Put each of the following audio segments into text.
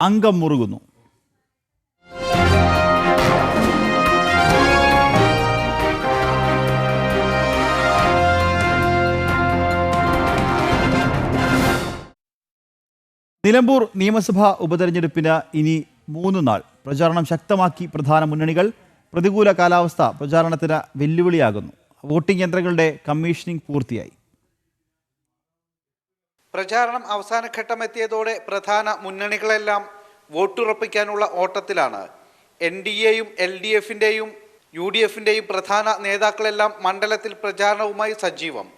അംഗം മുറുകുന്നു. നിലമ്പൂർ നിയമസഭാ ഉപതെരഞ്ഞെടുപ്പിന് ഇനി മൂന്ന് നാൾ. പ്രചാരണം ശക്തമാക്കി പ്രധാന മുന്നണികൾ. പ്രതികൂല കാലാവസ്ഥ പ്രചാരണത്തിന് വെല്ലുവിളിയാകുന്നു. വോട്ടിംഗ് യന്ത്രങ്ങളുടെ കമ്മീഷനിംഗ് പൂർത്തിയായി. പ്രചാരണം അവസാന ഘട്ടമെത്തിയതോടെ പ്രധാന മുന്നണികളെല്ലാം വോട്ടുറപ്പിക്കാനുള്ള ഓട്ടത്തിലാണ്. എൻ ഡി എയും എൽ ഡി എഫിന്റെയും യു ഡി എഫിന്റെയും പ്രധാന നേതാക്കളെല്ലാം മണ്ഡലത്തിൽ പ്രചാരണവുമായി സജീവം.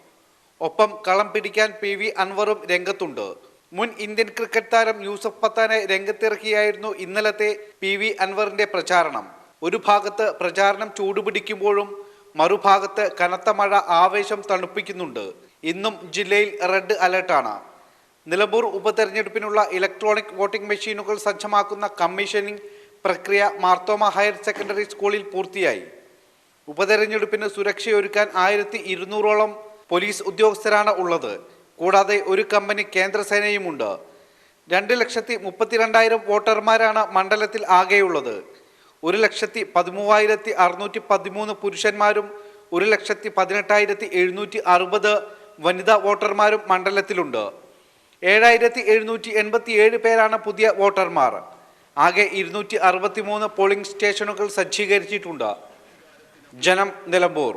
ഒപ്പം കളം പിടിക്കാൻ പി വി അൻവറും രംഗത്തുണ്ട്. മുൻ ഇന്ത്യൻ ക്രിക്കറ്റ് താരം യൂസഫ് പത്താനെ രംഗത്തിറക്കിയായിരുന്നു ഇന്നലത്തെ പി വി അൻവറിന്റെ പ്രചാരണം. ഒരു ഭാഗത്ത് പ്രചാരണം ചൂടുപിടിക്കുമ്പോഴും മറുഭാഗത്ത് കനത്ത മഴ ആവേശം തണുപ്പിക്കുന്നുണ്ട്. ഇന്നും ജില്ലയിൽ റെഡ് അലർട്ടാണ്. നിലമ്പൂർ ഉപതെരഞ്ഞെടുപ്പിനുള്ള ഇലക്ട്രോണിക് വോട്ടിംഗ് മെഷീനുകൾ സജ്ജമാക്കുന്ന കമ്മീഷനിംഗ് പ്രക്രിയ മാർത്തോമ ഹയർ സെക്കൻഡറി സ്കൂളിൽ പൂർത്തിയായി. ഉപതെരഞ്ഞെടുപ്പിന് സുരക്ഷയൊരുക്കാൻ ആയിരത്തി ഇരുന്നൂറോളം പോലീസ് ഉദ്യോഗസ്ഥരാണ് ഉള്ളത്. കൂടാതെ ഒരു കമ്പനി കേന്ദ്രസേനയുമുണ്ട്. രണ്ട് ലക്ഷത്തി മുപ്പത്തിരണ്ടായിരം വോട്ടർമാരാണ് മണ്ഡലത്തിൽ ആകെയുള്ളത്. ഒരു ലക്ഷത്തി പതിമൂവായിരത്തി അറുന്നൂറ്റി പതിമൂന്ന് പുരുഷന്മാരും ഒരു ലക്ഷത്തി പതിനെട്ടായിരത്തി എഴുന്നൂറ്റി അറുപത് വനിതാ വോട്ടർമാരും മണ്ഡലത്തിലുണ്ട്. ഏഴായിരത്തി എഴുന്നൂറ്റി എൺപത്തി ഏഴ് പേരാണ് പുതിയ വോട്ടർമാർ. ആകെ ഇരുന്നൂറ്റി അറുപത്തി മൂന്ന് പോളിംഗ് സ്റ്റേഷനുകൾ സജ്ജീകരിച്ചിട്ടുണ്ട്. ജനം നിലമ്പൂർ.